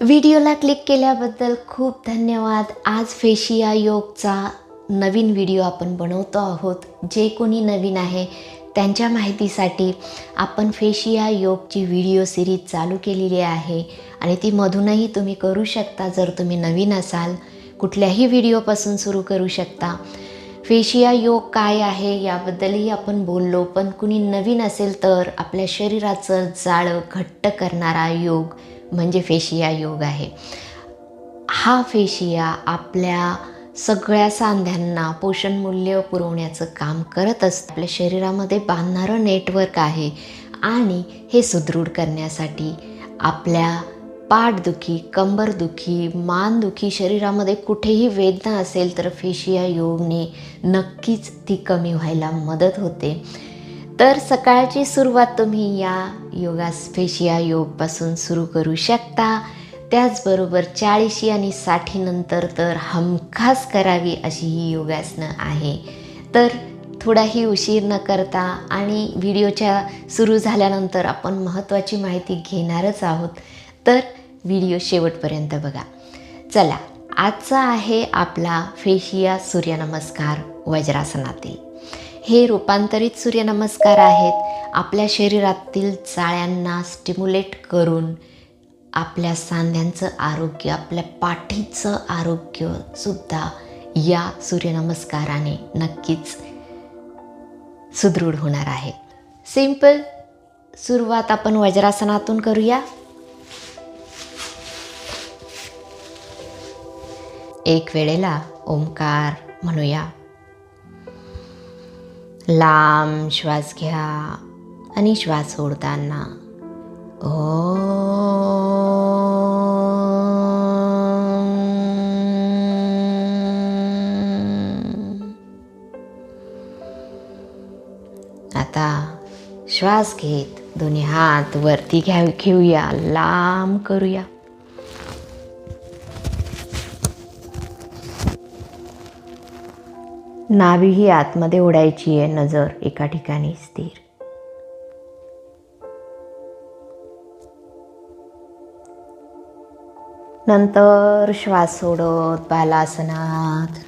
व्हिडिओला क्लिक केल्याबद्दल खूप धन्यवाद. आज फेशिया योगचा नवीन व्हिडिओ आपण बनवतो आहोत. जे कोणी नवीन आहे त्यांच्या माहितीसाठी आपण फेशिया योगची व्हिडिओ सिरीज चालू केलेली आहे आणि ती मधूनही तुम्ही करू शकता जर तुम्ही नवीन असाल. कुठल्याही व्हिडिओपासून सुरू करू शकता. फेशिया योग काय आहे याबद्दलही आपण बोललो पण कुणी नवीन असेल तर आपल्या शरीराचं जाळं घट्ट करणारा योग म्हणजे फेशिया योग आहे. हा फेशिया आपल्या सगळ्या सांध्यांना पोषण मूल्य पुरवण्याचं काम करत असतं. आपल्या शरीरामध्ये बांधणारं नेटवर्क आहे आणि हे सुदृढ करण्यासाठी आपल्या पाठदुखी कंबरदुखी मानदुखी शरीरामध्ये कुठेही वेदना असेल तर फेशिया योगने नक्कीच ती कमी व्हायला मदत होते. तर सकाळची सुरुवात तुम्ही या योगास फेशिया योगपासून सुरू करू शकता. त्याचबरोबर चाळीशी आणि साठीनंतर तर हमखास करावी अशी ही योगासनं आहे. तर थोडाही उशीर न करता आणि व्हिडिओच्या सुरू झाल्यानंतर आपण महत्त्वाची माहिती घेणारच आहोत. तर व्हिडिओ शेवटपर्यंत बघा. चला आजचा आहे आपला फेशिया सूर्यनमस्कार वज्रासनातील. हे रूपांतरित सूर्यनमस्कार आहेत. आपल्या शरीरातील चाळ्यांना स्टिम्युलेट करून आपल्या सांध्यांचं आरोग्य आपल्या पाठीचं आरोग्यसुद्धा या सूर्यनमस्काराने नक्कीच सुदृढ होणार आहे. सिंपल सुरुवात आपण वज्रासनातून करूया. एक वेळेला ओंकार म्हणूया. लांब श्वास घ्या आणि श्वास सोडताना. ओ आता श्वास घेत. दोन्ही हात वरती घ्या घेऊया. लांब करूया. नावी ही आतमध्ये ओढायची आहे नजर एका ठिकाणी स्थिर. नंतर श्वास सोडत बालासनात.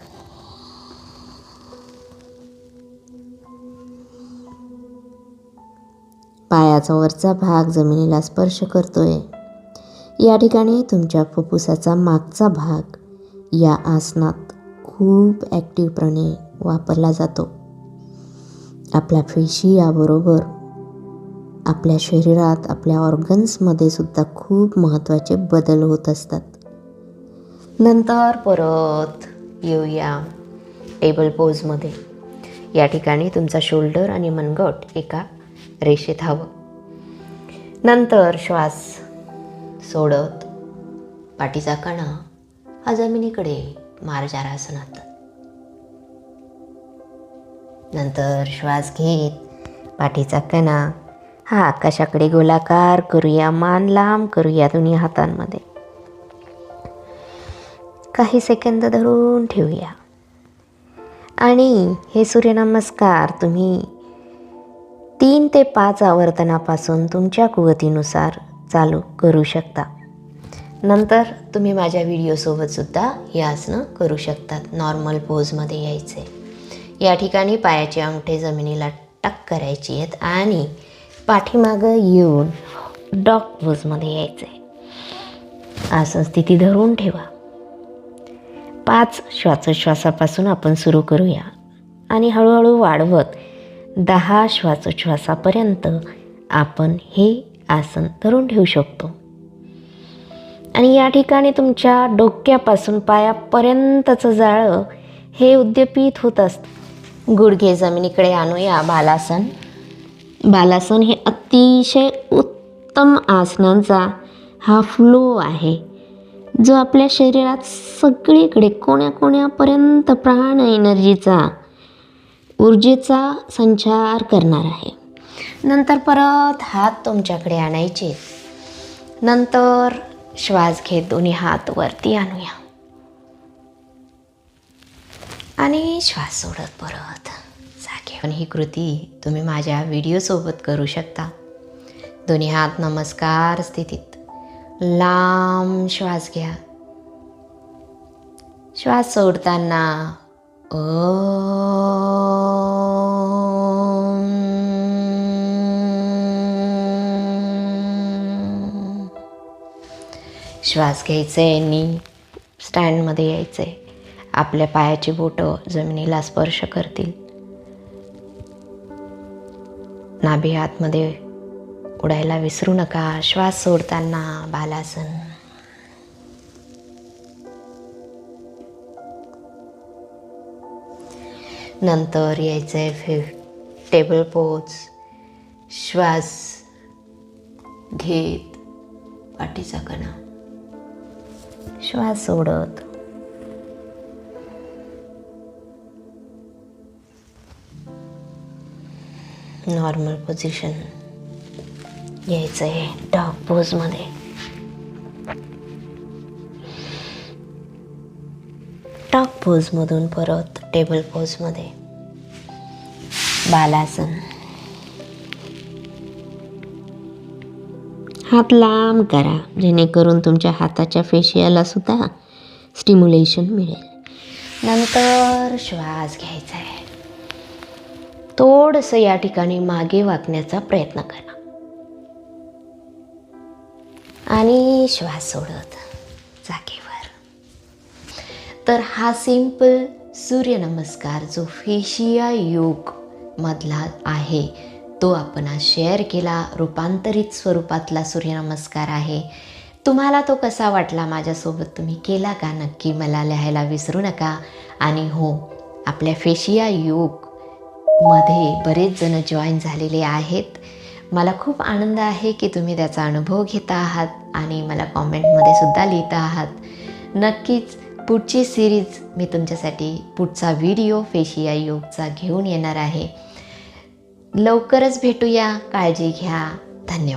पायाचा वरचा भाग जमिनीला स्पर्श करतोय. या ठिकाणी तुमच्या फुफ्फुसाचा मागचा भाग या आसनात खूप ॲक्टिव्हपणे वापरला जातो. आपल्या फेशी याबरोबर आपल्या शरीरात आपल्या ऑर्गन्समध्ये सुद्धा खूप महत्त्वाचे बदल होत असतात. नंतर परत येऊया टेबल पोजमध्ये या ठिकाणी तुमचा शोल्डर आणि मनगट एका रेषेत हवं. नंतर श्वास सोडत पाठीचा कणा हा जमिनीकडे मार्जारासनात. नंतर श्वास घेत पाठीचा कणा हा आकाशाकडे गोलाकार करूया मान लांब करूया दोन्ही हातांमध्ये. काही सेकंद धरून ठेवूया. आणि हे सूर्यनमस्कार तुम्ही तीन ते पाच आवर्तनापासून तुमच्या कुवतीनुसार चालू करू शकता. नंतर तुम्ही माझ्या व्हिडिओसोबतसुद्धा हे आसनं करू शकतात नॉर्मल पोजमध्ये यायचे. या ठिकाणी पायाचे अंगठे जमिनीला टक करायची आहेत आणि पाठीमागं येऊन डॉग पोजमध्ये आहे आसन स्थिती धरून ठेवा. पाच श्वासोच्छ्वासापासून आपण सुरू करूया आणि हळूहळू वाढवत दहा श्वासोच्छ्वासापर्यंत आपण हे आसन धरून ठेवू शकतो. आणि या ठिकाणी तुमच्या डोक्यापासून पायापर्यंतचं जाळं हे उद्यपित होत असतं. गुडघे जमिनीकडे आणूया बालासन. बालासन हे अतिशय उत्तम आसनांचा हा फ्लो आहे जो आपल्या शरीरात सगळीकडे कोण्याकोण्यापर्यंत प्राण एनर्जीचा ऊर्जेचा संचार करणार आहे. नंतर परत हात तुमच्याकडे आणायचे. नंतर श्वास घेत दोन्ही हात वरती आणूया. आणि श्वास सोडत परत. जागे पण ही कृती तुम्ही माझ्या व्हिडिओसोबत करू शकता. दोन्ही हात नमस्कार स्थितीत. लांब श्वास घ्या. श्वास सोडताना ओम. श्वास घ्यायचा आहे आणि स्टँडमध्ये यायचं आहे आपल्या पायाची बोटं जमिनीला स्पर्श करतील. नाभी आतमध्ये उडायला विसरू नका. श्वास सोडताना बालासन. नंतर यायचं आहे फि टेबल पोच श्वास घेत पाठीचा कणा. श्वास सोडत नॉर्मल पोझिशन यायचं आहे डॉग पोजमध्ये टॉप पोजमधून परत टेबल पोजमध्ये बालासन. हात लांब करा जेणेकरून तुमच्या हाताच्या फेशियाला सुद्धा स्टिम्युलेशन मिळेल. नंतर श्वास घ्यायचा आहे. थोडंसं या ठिकाणी मागे वाकण्याचा प्रयत्न करा. आणि श्वास सोडत जागेवर. तर हा सिंपल सूर्यनमस्कार जो फेशिया योग मधला आहे तो आपण आज शेअर केला. रूपांतरित स्वरूपातला सूर्यनमस्कार आहे. तुम्हाला तो कसा वाटला माझ्यासोबत तुम्ही केला का? नक्की मला लिहायला विसरू नका. आणि हो आपल्या फेशिया योग मध्ये बरेच जण जॉईन झालेले आहेत. मला खूप आनंद आहे की तुम्ही त्याचा अनुभव घेता आहात आणि मला कॉमेंटमध्ये सुद्धा लिहिता आहात. नक्कीच पुढची सिरीज मी तुमच्यासाठी पुढचा व्हिडिओ फेशिया योगचा घेऊन येणार आहे. लवकरच भेटूया. काळजी घ्या. धन्यवाद.